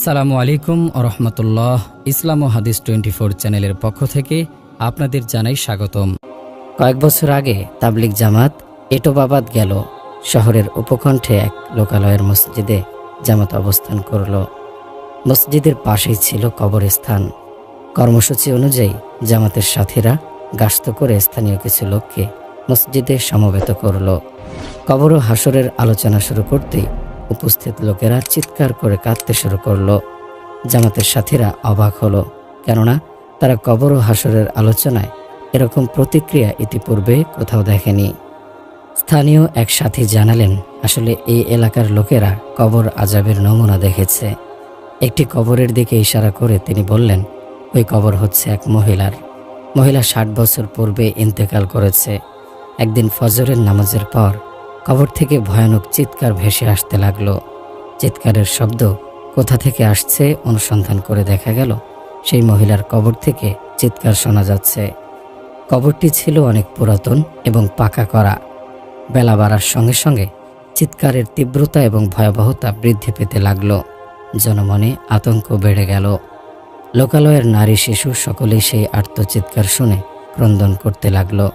সালামু আলাইকুম রহমতুল্লাহ। ইসলাম ও হাদিস টোয়েন্টি ফোর চ্যানেলের পক্ষ থেকে আপনাদের জানাই স্বাগতম। কয়েক বছর আগে তাবলিক জামাত এটোবাবাদ গেল, শহরের উপকণ্ঠে এক লোকালয়ের মসজিদে জামাত অবস্থান করল। মসজিদের পাশেই ছিল কবরস্থান। কর্মসূচি অনুযায়ী জামাতের সাথীরা গাস্ত করে স্থানীয় কিছু লোককে মসজিদে সমবেত করল। কবর ও হাসরের আলোচনা শুরু করতেই উপস্থিত লোকেরা চিৎকার করে কাঁদতে শুরু করল। জামাতের সাথীরা অবাক হলো, কেননা তারা কবর ও হাসরের আলোচনায় এরকম প্রতিক্রিয়া ইতিপূর্বে কোথাও দেখেনি। স্থানীয় এক সাথী জানালেন, আসলে এই এলাকার লোকেরা কবর আজাবের নমুনা দেখেছে। একটি কবরের দিকে ইশারা করে তিনি বললেন, ওই কবর হচ্ছে এক মহিলার। মহিলা ষাট বছর পূর্বে ইন্তেকাল করেছে। একদিন ফজরের নামাজের পর কবর থেকে ভয়ানক চিৎকার ভেসে আসতে লাগল। চিৎকারের শব্দ কোথা থেকে আসছে অনুসন্ধান করে দেখা গেল। সেই মহিলার কবর থেকে চিৎকার শোনা যাচ্ছে। কবরটি ছিল অনেক পুরাতন এবং পাকা করা। বেলা বাড়ার সঙ্গে সঙ্গে চিৎকারের তীব্রতা এবং ভয়াবহতা বৃদ্ধি পেতে লাগল। জনমনে আতঙ্ক বেড়ে গেল। লোকালয়ের নারী শিশু সকলেই সেই আর্তচিৎকার শুনে ক্রন্দন করতে লাগল।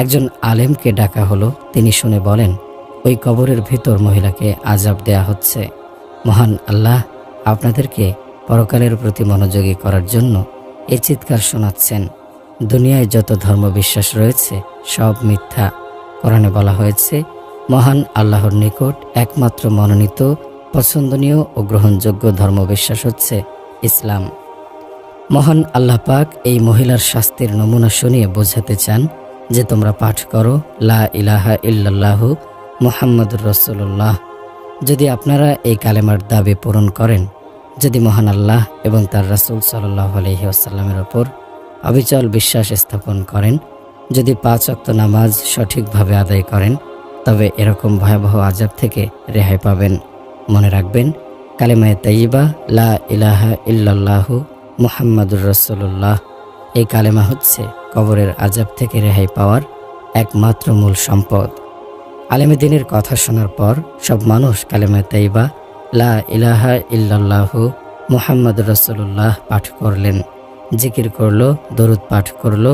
একজন আলেমকে ডাকা হলো। তিনি শুনে বলেন, ওই কবরের ভিতর মহিলাকে আজাব দেয়া হচ্ছে। মহান আল্লাহ আপনাদেরকে পরকালের প্রতি মনোযোগী করার জন্য এ চিৎকার শোনাচ্ছেন। দুনিয়ায় যত ধর্ম বিশ্বাস রয়েছে, সব মিথ্যা। কোরআনে বলা হয়েছে, মহান আল্লাহর নিকট একমাত্র মনোনীত, পছন্দনীয় ও গ্রহণযোগ্য ধর্ম বিশ্বাস হচ্ছে ইসলাম। মহান আল্লাহ পাক এই মহিলার শাস্তির নমুনা শুনিয়ে বোঝাতে চান যে তোমরা পাঠ করো, লা ইলাহা ইল্লাল্লাহু মুহাম্মদুর রসুল্লাহ যদি আপনারা এই কালেমার দাবি পূরণ করেন, যদি মহান আল্লাহ এবং তার রাসুল সাল্লাহ আলহি আসাল্লামের ওপর অবিচল বিশ্বাস স্থাপন করেন, যদি পাঁচ অক্ত নামাজ সঠিকভাবে আদায় করেন, তবে এরকম ভয়াবহ আজাব থেকে রেহাই পাবেন। মনে রাখবেন, কালেমায় তাইবা লা ইলাহা ইল্লাল্লাহু মুহাম্মাদুর রসুল্লাহ এই কালেমা হচ্ছে কবরের আজাব থেকে রেহাই পাওয়ার একমাত্র মূল সম্পদ। আলেমে দিনের কথা শোনার পর সব মানুষ কালেমা তাইবা, লা ইলাহা ইল্লাল্লাহু মুহাম্মদ রসুল্লাহ পাঠ করলেন। জিকির করল, দরুদ পাঠ করল,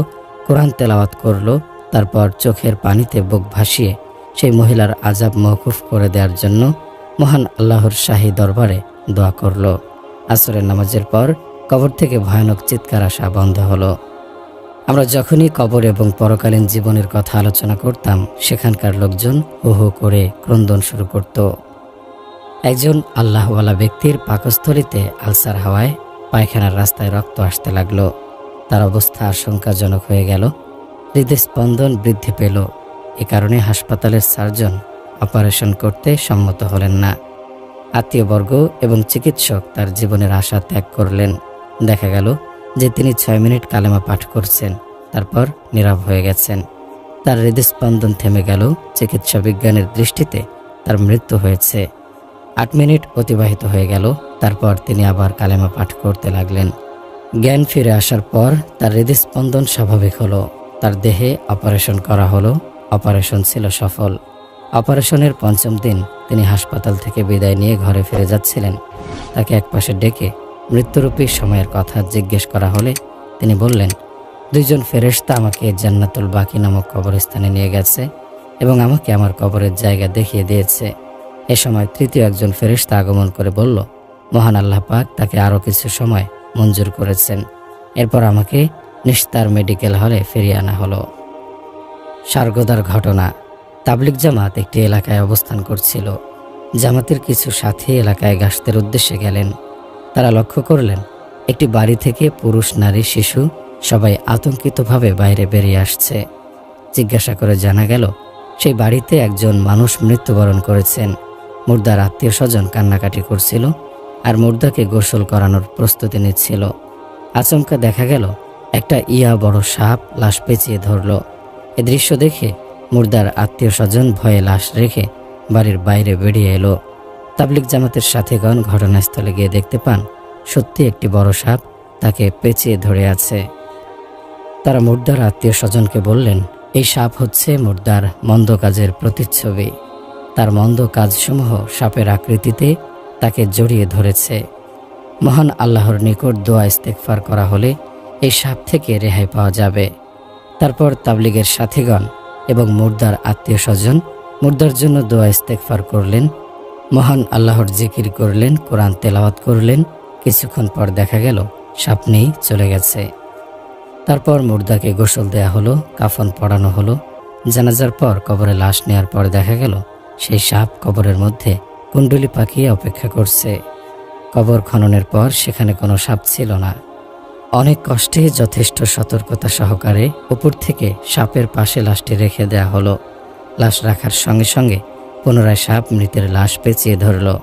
কোরআন তেলাওয়াত করল, তারপর চোখের পানিতে বুক ভাসিয়ে সেই মহিলার আজাব মহকুফ করে দেওয়ার জন্য মহান আল্লাহর শাহী দরবারে দোয়া করল। আসরের নামাজের পর কবর থেকে ভয়ানক চিৎকার আসা বন্ধ হলো। আমরা যখনই কবর এবং পরকালীন জীবনের কথা আলোচনা করতাম, সেখানকার লোকজন হু করে ক্রন্দন শুরু করত। একজন আল্লাহওয়ালা ব্যক্তির পাকস্থলিতে আলসার হাওয়ায় পায়খানার রাস্তায় রক্ত আসতে লাগল। তার অবস্থা আশঙ্কাজনক হয়ে গেল। হৃদস্পন্দন বৃদ্ধি পেল। এ কারণে হাসপাতালের সার্জন অপারেশন করতে সম্মত হলেন না। আত্মীয়বর্গ এবং চিকিৎসক তার জীবনের আশা ত্যাগ করলেন। দেখা গেল যে তিনি ছয় মিনিট কালেমা পাঠ করছেন, তারপর নীরব হয়ে গেছেন। তার হৃদস্পন্দন থেমে গেল, চিকিৎসা বিজ্ঞানের দৃষ্টিতে তার মৃত্যু হয়েছে। আট মিনিট অতিবাহিত হয়ে গেল, তারপর তিনি আবার কালেমা পাঠ করতে লাগলেন। জ্ঞান ফিরে আসার পর তার হৃদস্পন্দন স্বাভাবিক হলো। তার দেহে অপারেশন করা হলো, অপারেশন ছিল সফল। অপারেশনের পঞ্চম দিন তিনি হাসপাতাল থেকে বিদায় নিয়ে ঘরে ফিরে যাচ্ছিলেন। তাকে একপাশে ডেকে মৃত্যুরূপী সময়ের কথা জিজ্ঞেস করা হলে তিনি বললেন, দুইজন ফেরেশতা আমাকে জান্নাতুল বাকি নামক কবরস্থানে নিয়ে গেছে এবং আমাকে আমার কবরের জায়গা দেখিয়ে দিয়েছে। এ সময় তৃতীয় একজন ফেরেশতা আগমন করে বলল, মহান আল্লাহ পাক তাকে আরও কিছু সময় মঞ্জুর করেছেন। এরপর আমাকে নিস্তার মেডিকেল হলে ফিরিয়ে আনা হলো। সারগোদার ঘটনা। তাবলিক জামাত একটি এলাকায় অবস্থান করছিল। জামাতের কিছু সাথী এলাকায় গাছতের উদ্দেশ্যে গেলেন। তারা লক্ষ্য করলেন, একটি বাড়ি থেকে পুরুষ, নারী, শিশু সবাই আতঙ্কিতভাবে বাইরে বেরিয়ে আসছে। জিজ্ঞাসা করে জানা গেল, সেই বাড়িতে একজন মানুষ মৃত্যুবরণ করেছেন। মুর্দার আত্মীয় স্বজন কান্নাকাটি করছিল আর মুর্দাকে গোসল করানোর প্রস্তুতি নিচ্ছিল। আচমকা দেখা গেল, একটা ইয়া বড় সাপ লাশ পেঁচিয়ে ধরল। এ দৃশ্য দেখে মুর্দার আত্মীয় স্বজন ভয়ে লাশ রেখে বাড়ির বাইরে বেরিয়ে এলো। তাবলিক জামাতের সাথীগণ ঘটনাস্থলে গিয়ে দেখতে পান, সত্যি একটি বড় সাপ তাকে পেঁচিয়ে ধরে আছে। তারা মুর্দার আত্মীয় স্বজনকে বললেন, এই সাপ হচ্ছে মুর্দার মন্দ কাজের প্রতিচ্ছবি। তার মন্দ কাজসমূহ সাপের আকৃতিতে তাকে জড়িয়ে ধরেছে। মহান আল্লাহর নিকট দোয়া ইস্তেকফার করা হলে এই সাপ থেকে রেহাই পাওয়া যাবে। তারপর তাবলিগের সাথীগণ এবং মুর্দার আত্মীয় স্বজন মুর্দার জন্য দোয়া ইস্তেকফার করলেন মহান আল্লাহর জিকির করলেন, কোরআন তেলাওয়াত করলেন, কিছুক্ষণ পর দেখা গেল সাপ নেই চলে গেছে। তারপর মুর্দাকে গোসল দেয়া হলো, কাফন পড়ানো হলো। জানাজার পর কবরে লাশ নেওয়ার পর দেখা গেল, সেই সাপ কবরের মধ্যে কুণ্ডলি পাকিয়ে অপেক্ষা করছে। কবর খননের পর সেখানে কোনো সাপ ছিল না। অনেক কষ্টে যথেষ্ট সতর্কতা সহকারে উপর থেকে সাপের পাশে লাশটি রেখে দেয়া হলো। লাশ রাখার সঙ্গে সঙ্গে পুনরায় সাপ মৃতের লাশ পেঁচিয়ে ধরল।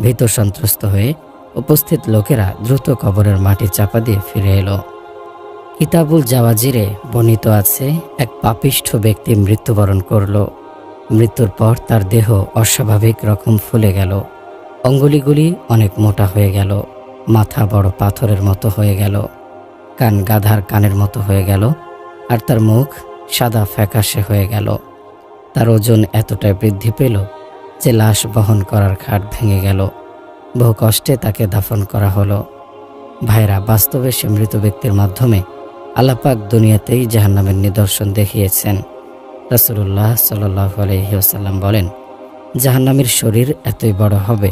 ভীত সন্ত্রস্ত হয়ে উপস্থিত লোকেরা দ্রুত কবরের মাটি চাপা দিয়ে ফিরে এলো। কিতাবুল জাওয়াজিরে বর্ণিত আছে, এক পাপিষ্ঠ ব্যক্তি মৃত্যুবরণ করল। মৃত্যুর পর তার দেহ অস্বাভাবিক রকম ফুলে গেল। অঙ্গুলিগুলি অনেক মোটা হয়ে গেল। মাথা বড় পাথরের মতো হয়ে গেল। কান গাধার কানের মতো হয়ে গেল। আর তার মুখ সাদা ফ্যাকাশে হয়ে গেল। তার ওজন এতটাই বৃদ্ধি পেল যে লাশ বহন করার খাট ভেঙে গেল। বহু কষ্টে তাকে দাফন করা হলো। ভাইরা, বাস্তবে সে মৃত ব্যক্তির মাধ্যমে আল্লাপাক দুনিয়াতেই জাহান্নামের নিদর্শন দেখিয়েছেন। রাসুল্লাহ সাল্লাহ আলহিউসাল্লাম বলেন, জাহান্নামের শরীর এতই বড় হবে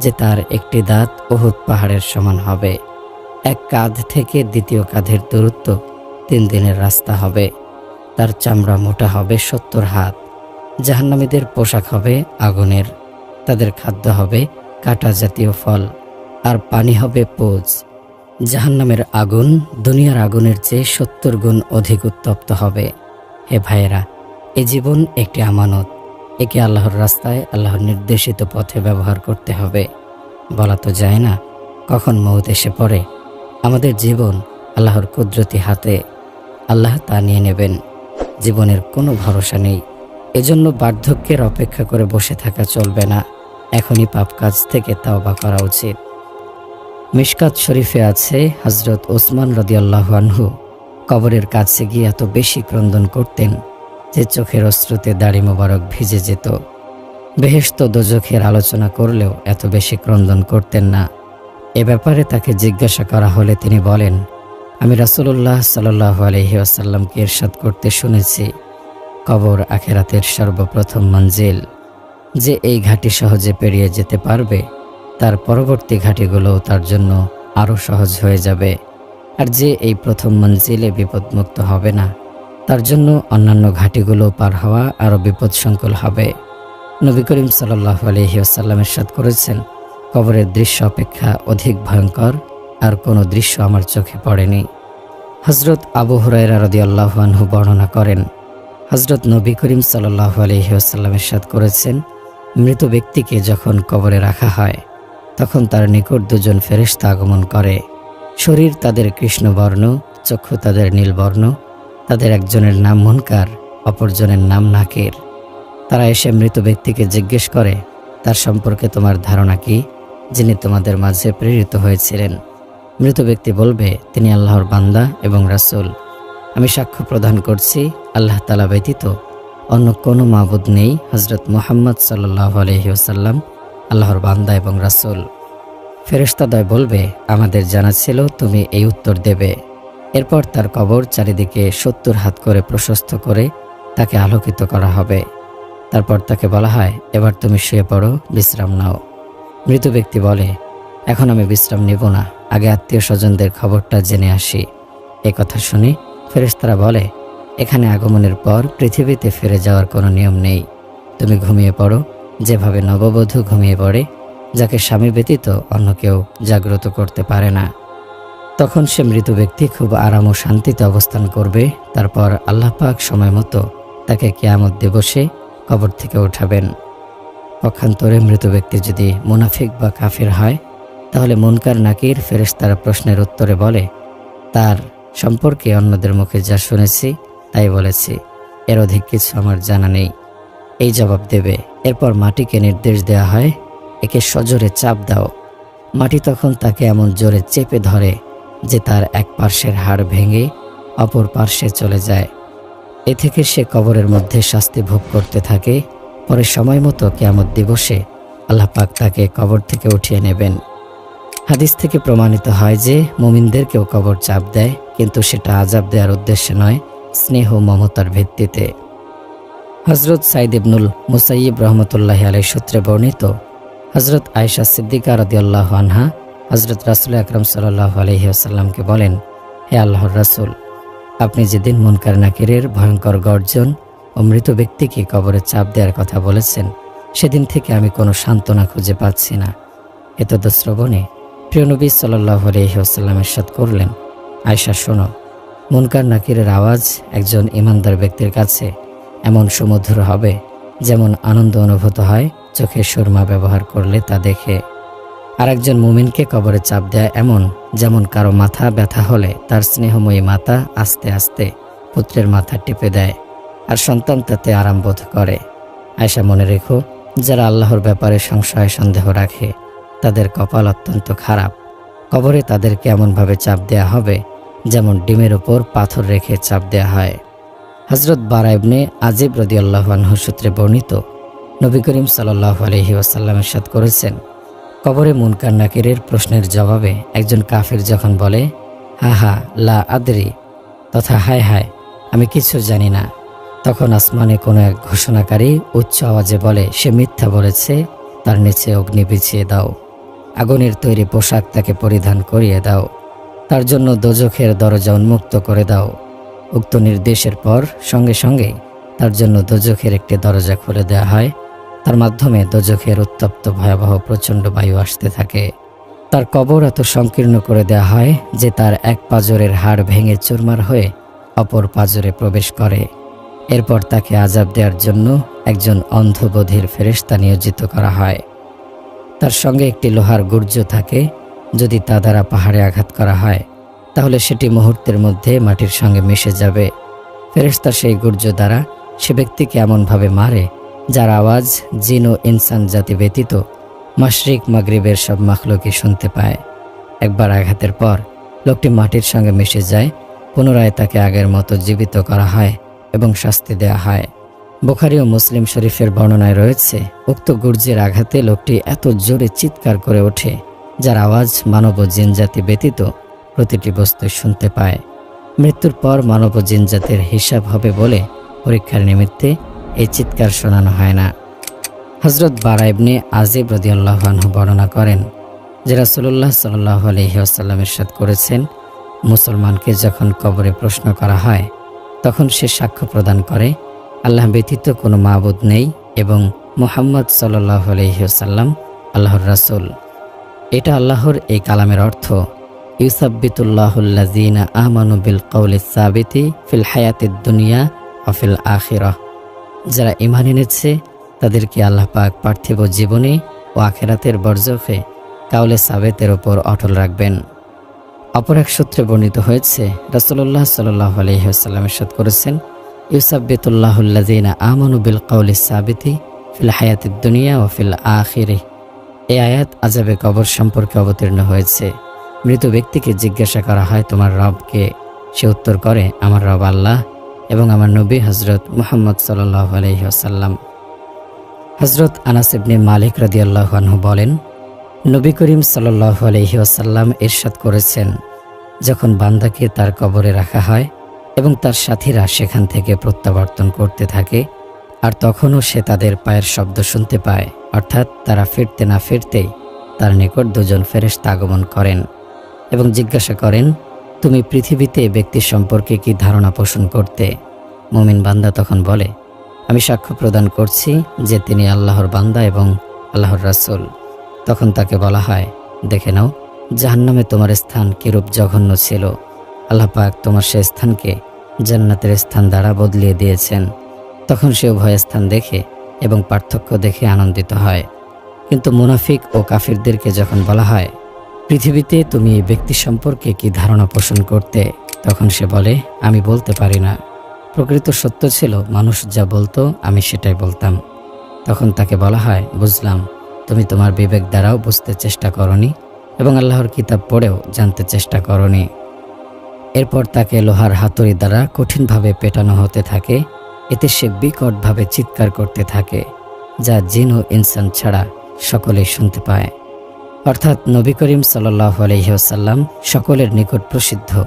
যে তার একটি দাঁত ওহুদ পাহাড়ের সমান হবে। এক কাঁধ থেকে দ্বিতীয় কাঁধের দূরত্ব তিন দিনের রাস্তা হবে। তার চামড়া মোটা হবে সত্তর হাত। জাহান্নামীদের পোশাক হবে আগুনের, তাদের খাদ্য হবে কাটা জাতীয় ফল, আর পানি হবে পোজ জাহান্নামের আগুন দুনিয়ার আগুনের চেয়ে সত্তর গুণ অধিক উত্তপ্ত হবে। হে ভাইয়েরা, এ জীবন একটি আমানত। একে আল্লাহর রাস্তায় আল্লাহর নির্দেশিত পথে ব্যবহার করতে হবে। বলা তো যায় না, কখন মৌত এসে পড়ে। আমাদের জীবন আল্লাহর কুদরতি হাতে। আল্লাহ তা নিয়ে নেবেন। জীবনের কোনো ভরসা নেই। এজন্য বার্ধক্যের অপেক্ষা করে বসে থাকা চলবে না। এখনই পাপ কাজ থেকে তাওবা করা উচিত। মিশকাত শরীফে আছে হজরত ওসমান রদিয়াল্লাহ আনহু। কবরের কাছে গিয়ে এত বেশি ক্রন্দন করতেন যে চোখের অশ্রুতে দাড়ি মোবারক ভিজে যেত। বেহেস্ত দোজখের আলোচনা করলেও এত বেশি ক্রন্দন করতেন না। এ ব্যাপারে তাকে জিজ্ঞাসা করা হলে তিনি বলেন, আমি রাসুল্লাহ সাল্লাহ আলহি আসাল্লামকে ইরশাদ করতে শুনেছি। কবর আখেরাতের সর্বপ্রথম মঞ্জিল। যে এই ঘাটি সহজে পেরিয়ে যেতে পারবে, তার পরবর্তী ঘাটিগুলো তার জন্য আরও সহজ হয়ে যাবে। আর যে এই প্রথম মঞ্জিলে বিপদমুক্ত হবে না, তার জন্য অন্যান্য ঘাটিগুলো পার হওয়া আরও বিপদসংকুল হবে। নবী করিম সাল্লাহ আলহিউসাল্লামের সাদ করেছেন, কবরের দৃশ্য অপেক্ষা অধিক ভয়ঙ্কর, আর কোনো দৃশ্য আমার চোখে পড়েনি। হজরত আবু হুরাইরা রদি আল্লাহানহু বর্ণনা করেন হজরত নবী করিম সাল্লাহ আলহিউসাল্লামের সাদ করেছেন, মৃত ব্যক্তিকে যখন কবরে রাখা হয়, তখন তার নিকট দুজন ফেরেশতা আগমন করে। শরীর তাদের কৃষ্ণবর্ণ, চক্ষু তাদের নীলবর্ণ, তাদের একজনের নাম মুনকার, অপরজনের নাম নাকের। তারা এসে মৃত ব্যক্তিকে জিজ্ঞেস করে, তার সম্পর্কে তোমার ধারণা কি? যিনি তোমাদের মাঝে প্রেরিত হয়েছিলেন। মৃত ব্যক্তি বলবে, তিনি আল্লাহর বান্দা এবং রাসূল। আমি সাক্ষ্য প্রদান করছি আল্লাহ তালা ব্যতীত অন্য কোনো মাবুদ নেই হজরত মোহাম্মদ সাল্লাহ আলহিউসাল্লাম আল্লাহর বান্দা এবং রাসূল। ফেরেশতাদয় বলবে, আমাদের জানা ছিল তুমি এই উত্তর দেবে। এরপর তার কবর চারিদিকে সত্তর হাত করে প্রশস্ত করে তাকে আলোকিত করা হবে। তারপর তাকে বলা হয়, এবার তুমি শুয়ে পড়ো, বিশ্রাম নাও। মৃত ব্যক্তি বলে, এখন আমি বিশ্রাম নেব না। আগে আত্মীয় স্বজনদের খবরটা জেনে আসি। এ কথা শুনে ফেরেশতারা বলে, এখানে আগমনের পর পৃথিবীতে ফিরে যাওয়ার কোনো নিয়ম নেই। তুমি ঘুমিয়ে পড়ো। যেভাবে নববধূ ঘুমিয়ে পড়ে, যাকে স্বামী ব্যতীত অন্য কেউ জাগ্রত করতে পারে না। তখন সে মৃত ব্যক্তি খুব আরাম ও শান্তিতে অবস্থান করবে। তারপর আল্লাহ পাক সময় মতো তাকে কেয়ামত দিবসে কবর থেকে উঠাবেন পক্ষান্তরে মৃত ব্যক্তি যদি মুনাফিক বা কাফির হয়, তাহলে মুনকার নাকির ফেরেশতারা প্রশ্নের উত্তরে বলে, তার সম্পর্কে অন্যদের মুখে যা শুনেছি, তাই বলেছি। এর অধিক কিছু আমার জানা নেই। এই জবাব দেবে। এরপর মাটিকে নির্দেশ দেওয়া হয়, একে সজোরে চাপ দাও। মাটি তখন তাকে এমন জোরে চেপে ধরে যে তার এক পার্শ্বের হাড় ভেঙে অপর পার্শ্বে চলে যায়। এ থেকে সে কবরের মধ্যে শাস্তি ভোগ করতে থাকে। পরে সময় মতো কেমন দিবসে আল্লাহ পাক তাকে কবর থেকে উঠিয়ে নেবেন। হাদিস থেকে প্রমাণিত হয় যে মুমিনদেরকেও কবর চাপ দেয়। কিন্তু সেটা আজাব দেওয়ার উদ্দেশ্যে নয়, স্নেহ মমতার ভিত্তিতে। হজরত সাইদ ইবনুল মুসাইব রহমতুল্লাহ আলাই সূত্রে বর্ণিত হজরত আয়সা সিদ্দিকা রদিয়াল্লাহ আনহা হজরত রাসুল আকরম সাল্লাহ আলহিহাসাল্লামকে বলেন, হে আল্লাহর রাসুল, আপনি যেদিন মুনকার নাকিরের ভয়ঙ্কর গর্জন ও মৃত ব্যক্তিকে কবরে চাপ দেওয়ার কথা বলেছেন, সেদিন থেকে আমি কোনো সান্ত্বনা খুঁজে পাচ্ছি না। এতদ শ্রবণে প্রিয়নবী সাল্লাহ আলহিহাসাল্লামের সাথ করলেন আয়সা শোনো। মুনকার নাকিরের আওয়াজ একজন ইমানদার ব্যক্তির কাছে এমন সুমধুর হবে যেমন আনন্দ অনুভূত হয় চোখের সুরমা ব্যবহার করলে তা দেখে। আরেকজন মুমিনকে কবরে চাপ দেয় এমন যেমন কারও মাথা ব্যথা হলে তার স্নেহময়ী মাতা আস্তে আস্তে পুত্রের মাথা টিপে দেয় আর সন্তান তাতে আরাম বোধ করে। আয়সা মনে রেখো, যারা আল্লাহর ব্যাপারে সংশয় সন্দেহ রাখে, তাদের কপাল অত্যন্ত খারাপ। কবরে তাদেরকে এমনভাবে চাপ দেয়া হবে যেমন ডিমের ওপর পাথর রেখে চাপ দেয়া হয়। হজরত বারাইবনে আজিব রদি আল্লাহানহ সূত্রে বর্ণিত, নবী করিম সাল্লাহ আলহি ওয়াসাল্লামের সাথ করেছেন, কবরে মুনকার নাকিরের প্রশ্নের জবাবে একজন কাফির যখন বলে হা হা লা আদরি তথা, হায় হায়, আমি কিছু জানি না তখন আসমানে কোনো এক ঘোষণাকারী উচ্চ আওয়াজে বলে, সে মিথ্যা বলেছে, তার নিচে অগ্নি বিছিয়ে দাও। আগুনের তৈরি পোশাক তাকে পরিধান করিয়ে দাও। তার জন্য দোজখের দরজা উন্মুক্ত করে দাও। উক্ত নির্দেশের পর সঙ্গে সঙ্গে তার জন্য দোজখের একটি দরজা খুলে দেওয়া হয়। তার মাধ্যমে দোজখের উত্তপ্ত ভয়াবহ প্রচণ্ড বায়ু আসতে থাকে। তার কবর এত সংকীর্ণ করে দেওয়া হয় যে তার এক পাজরের হাড় ভেঙে চুরমার হয়ে অপর পাজরে প্রবেশ করে। এরপর তাকে আজাব দেওয়ার জন্য একজন অন্ধবধির ফেরেস্তা নিয়োজিত করা হয়। তার সঙ্গে একটি লোহার গুর্জ থাকে। যদি তা দ্বারা পাহাড়ে আঘাত করা হয়, তাহলে সেটি মুহূর্তের মধ্যে মাটির সঙ্গে মিশে যাবে। ফেরেস্তা সেই গুর্জ দ্বারা সে ব্যক্তিকে এমনভাবে মারে, যার আওয়াজ জিন ও ইনসান জাতি ব্যতীত মাশরিক, মাগরিবের সব মাখলুকি শুনতে পায়। একবার আঘাতের পর লোকটি মাটির সঙ্গে মিশে যায়, পুনরায় তাকে আগের মতো জীবিত করা হয় এবং শাস্তি দেয়া হয়। বোখারি ও মুসলিম শরীফের বর্ণনায় রয়েছে, উক্ত গুর্জের আঘাতে লোকটি এত জোরে চিৎকার করে ওঠে, যার আওয়াজ মানব ও জিনজাতি ব্যতীত প্রতিটি বস্তু শুনতে পায়। মৃত্যুর পর মানব ও জিনজাতির হিসাব হবে বলে পরীক্ষার নিমিত্তে এই চিৎকার শোনানো হয় না। হজরত বারাইবনে আজিব রদিয়াল্লাহনহু বর্ণনা করেন যে রাসুল্লাহ সাল্লাহ আলহিহাসাল্লাম ইরশাদ করেছেন, মুসলমানকে যখন কবরে প্রশ্ন করা হয়, তখন সে সাক্ষ্য প্রদান করে আল্লাহ ব্যতীত কোনো মাবুদ নেই এবং মোহাম্মদ সাল্লাহ আলহিহাসাল্লাম আল্লাহর রাসুল। এটা আল্লাহর এই কালামের অর্থ ইউসাব্বিতুল্লাহুল্লাজিনা আহমানু বিল কৌলি সাবিতি ফিল হায়াতিদ দুনিয়া অফিল আখিরহ। যারা ইমান এনেছে, তাদেরকে আল্লাহ পাক পার্থিব জীবনে ও আখেরাতের বর্জফে কাউলে সাবেতের ওপর অটল রাখবেন। অপর এক সূত্রে বর্ণিত হয়েছে রসল্লাহ সাল্লাহ আলহিহাস্লামের সাদ করেছেন বিল ফিল দুনিয়া ও ফিল এই আয়াত কবর সম্পর্কে অবতীর্ণ হয়েছে। মৃত ব্যক্তিকে জিজ্ঞাসা করা হয়, তোমার রবকে? সে উত্তর করে, আমার রব আল্লাহ এবং আমার নবী হজরত মুহাম্মদ সাল্লাহ আলহিহাসাল্লাম হজরত আনাস ইবনে মালিক রাদিয়াল্লাহু আনহু বলেন, নবী করিম সাল্লাহ আলহিহাসাল্লাম ইরশাদ করেছেন, যখন বান্দাকে তার কবরে রাখা হয় এবং তার সাথীরা সেখান থেকে প্রত্যাবর্তন করতে থাকে, আর তখনও সে তাদের পায়ের শব্দ শুনতে পায়, অর্থাৎ তারা ফিরতে না ফিরতেই তার নিকট দুজন ফেরেশতা আগমন করেন এবং জিজ্ঞাসা করেন, তুমি পৃথিবীতে ব্যক্তি সম্পর্কে কি ধারণা পোষণ করতে? মুমিন বান্দা তখন বলে, আমি সাক্ষ্য প্রদান করছি যে তিনি আল্লাহর বান্দা এবং আল্লাহর রাসূল। তখন তাকে বলা হয়, দেখে নাও, জাহান্নামে তোমার স্থান কিরূপ জঘন্য ছিল। আল্লাহ পাক তোমার সে স্থানকে জান্নাতের স্থান দ্বারা বদলিয়ে দিয়েছেন। তখন সে উভয় স্থান দেখে এবং পার্থক্য দেখে আনন্দিত হয়। কিন্তু মুনাফিক ও কাফিরদেরকে যখন বলা হয়, পৃথিবীতে তুমি এই ব্যক্তি সম্পর্কে কি ধারণা পোষণ করতে? তখন সে বলে, আমি বলতে পারি না। প্রকৃত সত্য ছিল, মানুষ যা বলতো, আমি সেটাই বলতাম। তখন তাকে বলা হয়, বুঝলাম, তুমি তোমার বিবেক দ্বারাও বুঝতে চেষ্টা করনি এবং আল্লাহর কিতাব পড়েও জানতে চেষ্টা করনি। এরপর তাকে লোহার হাতুড়ি দ্বারা কঠিনভাবে পেটানো হতে থাকে। এতে সে বিকটভাবে চিৎকার করতে থাকে, যা জিন ও ইনসান ছাড়া সকলেই শুনতে পায়। অর্থাৎ নবী করিম সাল্লাহ আলহিহাসাল্লাম সকলের নিকট প্রসিদ্ধ।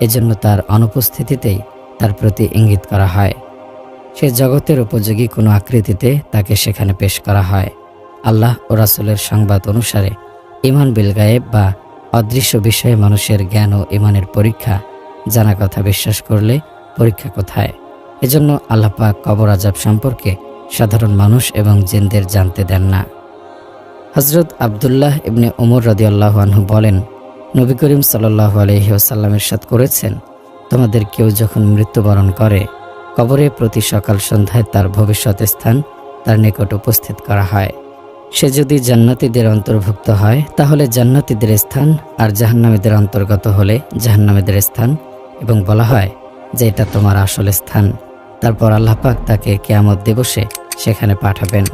এজন্য তার অনুপস্থিতিতেই তার প্রতি ইঙ্গিত করা হয়। সে জগতের উপযোগী কোনো আকৃতিতে তাকে সেখানে পেশ করা হয়। আল্লাহ ও রাসুলের সংবাদ অনুসারে ইমান বিল গায়েব বা অদৃশ্য বিষয়ে মানুষের জ্ঞান ও ইমানের পরীক্ষা, জানা কথা বিশ্বাস করলে পরীক্ষা কোথায়? এজন্য আল্লাহ পাক কবর আজাব সম্পর্কে সাধারণ মানুষ এবং জিনদের জানতে দেন না। হজরত আবদুল্লাহ ইবনে ওমর রদিয়াল্লাহ আনহু বলেন, নবী করিম সাল্লাহ আলহিহাসাল্লাম ইরশাদ করেছেন, তোমাদের কেউ যখন মৃত্যুবরণ করে, কবরে প্রতি সকাল সন্ধ্যায় তার ভবিষ্যৎ স্থান তার নিকট উপস্থিত করা হয়। সে যদি জান্নাতীদের অন্তর্ভুক্ত হয়, তাহলে জান্নাতীদের স্থান আর জাহান্নামীদের অন্তর্গত হলে জাহান্নামীদের স্থান। এবং বলা হয় যে এটা তোমার আসল স্থান। তারপর আল্লাহ পাক তাকে কেয়ামত দিবসে সেখানে পাঠাবেন।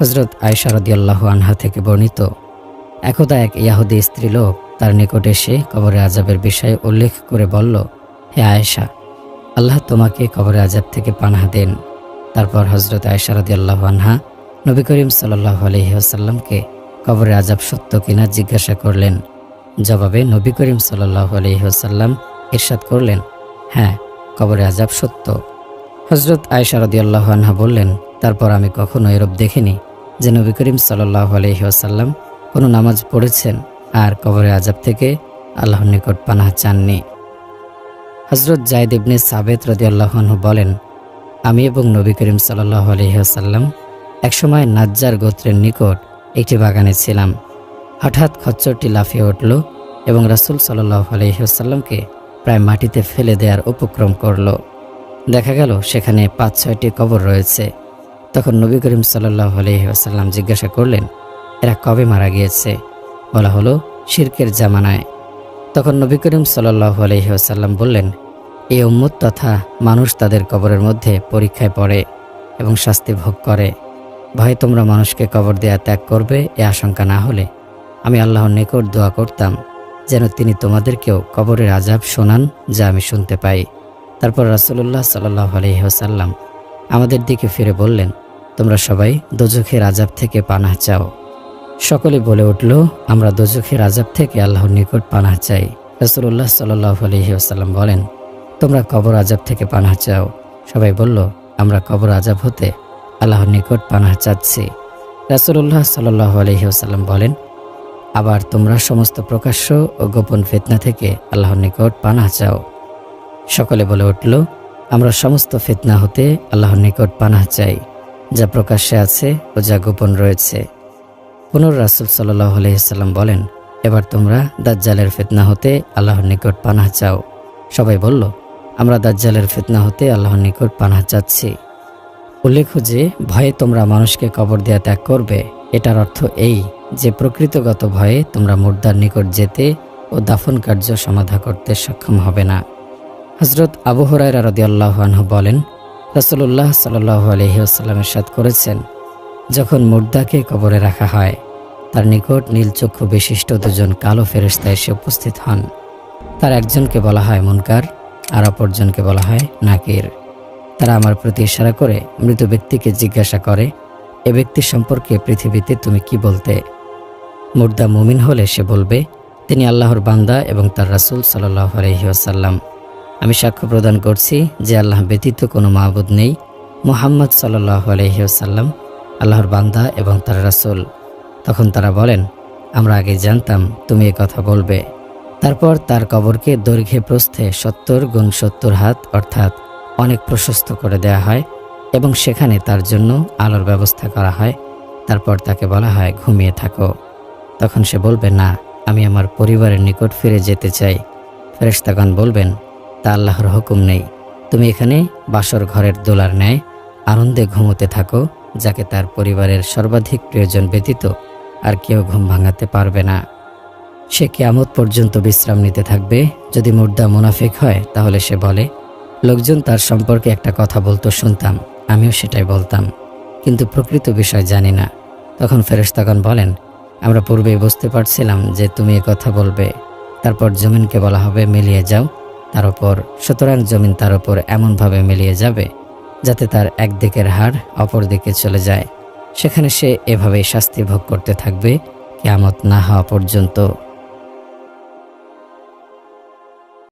হজরত আয়সা রদিয়াল্লাহু আনহা থেকে বর্ণিত, একদা এক ইয়াহুদি স্ত্রীলোক তার নিকট এসে কবরে আজাবের বিষয়ে উল্লেখ করে বলল, হে আয়েশা, আল্লাহ তোমাকে কবরে আজাব থেকে পানাহ দেন। তারপর হজরত আয়সা রদিয়াল্লাহু আনহা নবী করিম সাল্লাহ আলহিহাসাল্লামকে কবরে আজাব সত্য কিনা জিজ্ঞাসা করলেন। জবাবে নবী করিম সাল্লাহ আলহিহাসাল্লাম ইরশাদ করলেন হ্যাঁ কবরে আজাব সত্য। হজরত আয়সা রদিয়াল্লাহু আনহা বললেন, তারপর আমি কখনো এরূপ দেখিনি যে নবী করিম সাল্লাহ আলহিহাসাল্লাম কোনো নামাজ পড়েছেন আর কবরে আজাব থেকে আল্লাহর নিকট পানাহ চাননি। হজরত জায়দ ইবনে সাবেত রদিয়াল্লাহনহু বলেন, আমি এবং নবী করিম সাল্লাহ আলহিহাসাল্লাম একসময় নাজ্জার গোত্রের নিকট একটি বাগানে ছিলাম। হঠাৎ খচ্চরটি লাফিয়ে উঠল এবং রাসুল সাল্লাহ আলহিহাসাল্লামকে প্রায় মাটিতে ফেলে দেওয়ার উপক্রম করল। দেখা গেল সেখানে পাঁচ, ছয়টি কবর রয়েছে। তখন নবী করিম সাল্লাহ আলহিহাসাল্লাম জিজ্ঞাসা করলেন, এরা কবে মারা গিয়েছে? বলা হলো, শিরকের জামানায়। তখন নবী করিম সাল্লাহ আলহিহাসাল্লাম বললেন এই উম্মত তথা মানুষ তাদের কবরের মধ্যে পরীক্ষায় পড়ে এবং শাস্তি ভোগ করে। ভয়ে তোমরা মানুষকে কবর দেয়া ত্যাগ করবে, এ আশঙ্কা না হলে। আমি আল্লাহর নিকট দোয়া করতাম, যেন তিনি তোমাদেরকেও কবরের আজাব শোনান, যা আমি শুনতে পাই। তারপর রাসুল্লাহ সাল্লাহ আলহিহাসাল্লাম আমাদের দিকে ফিরে বললেন, তোমরা সবাই দোজখের আজাব থেকে পানাহ চাও। সকলে বলে উঠল, আমরা দোজখের আজাব থেকে আল্লাহর নিকট পানাহ চাই। রসুল্লাহ সাল্লাহ আলহিহাসাল্লাম বলেন, তোমরা কবর আজাব থেকে পানাহ চাও। সবাই বলল, আমরা কবর আজাব হতে আল্লাহর নিকট পানাহ চাচ্ছি। রাসুল্লাহ সাল্লাহ আলহিহাসাল্লাম বলেন, আবার তোমরা সমস্ত প্রকাশ্য ও গোপন ফিতনা থেকে আল্লাহর নিকট পানাহ চাও। সকলে বলে উঠল, আমরা সমস্ত ফিতনা হতে আল্লাহর নিকট পানাহ চাই, যা প্রকাশ্যে আছে ও যা গোপন রয়েছে। পুনর রাসুল সাল্লাহ আলহিহাল্লাম বলেন, এবার তোমরা দাজ্জালের ফিতনা হতে আল্লাহর নিকট পানাহ চাও। সবাই বলল, আমরা দাজ্জালের ফিতনা হতে আল্লাহর নিকট পানাহ চাচ্ছি। উল্লেখ্য যে, ভয়ে তোমরা মানুষকে কবর দেয়া ত্যাগ করবে। এটার অর্থ এই যে, প্রকৃতগত ভয়ে তোমরা মুর্দার নিকট যেতে ও দাফন কার্য সমাধা করতে সক্ষম হবে না। হজরত আবু হরাইরা রদিয়াল্লাহ বলেন রসুল্লাহ সাল্লাহ আলহিউসাল্লামের সাদ করেছেন, যখন মুর্দাকে কবরে রাখা হয়, তার নিকট নীলচক্ষু বিশিষ্ট দুজন কালো ফেরেস্তা এসে উপস্থিত হন। তার একজনকে বলা হয় মুনকার, আর অপরজনকে বলা হয় নাকির। তারা আমার প্রতি ইশারা করে মৃত ব্যক্তিকে জিজ্ঞাসা করে, এ ব্যক্তি সম্পর্কে পৃথিবীতে তুমি কি বলতে? মুর্দা মুমিন হলে সে বলবে, তিনি আল্লাহর বান্দা এবং তার রাসুল সাল্লাহ আলহিহাসাল্লাম আমি সাক্ষ্য প্রদান করছি যে আল্লাহ ব্যতীত কোনো মাহবুদ নেই। মুহাম্মদ সাল্লাহ আলহিহাসাল্লাম আল্লাহর বান্দা এবং তার রাসুল। তখন তারা বলেন, আমরা আগে জানতাম তুমি এ কথা বলবে। তারপর তার কবরকে দৈর্ঘ্যে প্রস্থে সত্তর গুণ সত্তর হাত, অর্থাৎ অনেক প্রশস্ত করে দেয়া হয় এবং সেখানে তার জন্য আলোর ব্যবস্থা করা হয়। তারপর তাকে বলা হয়, ঘুমিয়ে থাকো। তখন সে বলবে, না, আমি আমার পরিবারের নিকট ফিরে যেতে চাই। ফেরেশতাগণ বলবেন, তা আল্লাহর হুকুম নেই। তুমি এখানে বাসর ঘরের দোলার ন্যায় আনন্দে ঘুমোতে থাকো, যাকে তার পরিবারের সর্বাধিক প্রয়োজন ব্যতীত আর কেউ ঘুম ভাঙাতে পারবে না। সে কেয়ামত পর্যন্ত বিশ্রাম নিতে থাকবে। যদি মুর্দা মুনাফিক হয়, তাহলে সে বলে লোকজন তার সম্পর্কে একটা কথা বলতো, শুনতাম, আমিও সেটাই বলতাম। কিন্তু প্রকৃত বিষয় জানি না। তখন ফেরেশতাগণ বলেন, আমরা পূর্বেই বুঝতে পারছিলাম যে তুমি এ কথা বলবে। তারপর জমিনকে বলা হবে মিলিয়ে যাও, তার ওপর সুতরাং জমিন তার ওপর এমনভাবে মিলিয়ে যাবে, যাতে তার একদিকের হাড় অপর দিকে চলে যায়। সেখানে সে এভাবেই শাস্তি ভোগ করতে থাকবে, কেয়ামত না হওয়া পর্যন্ত।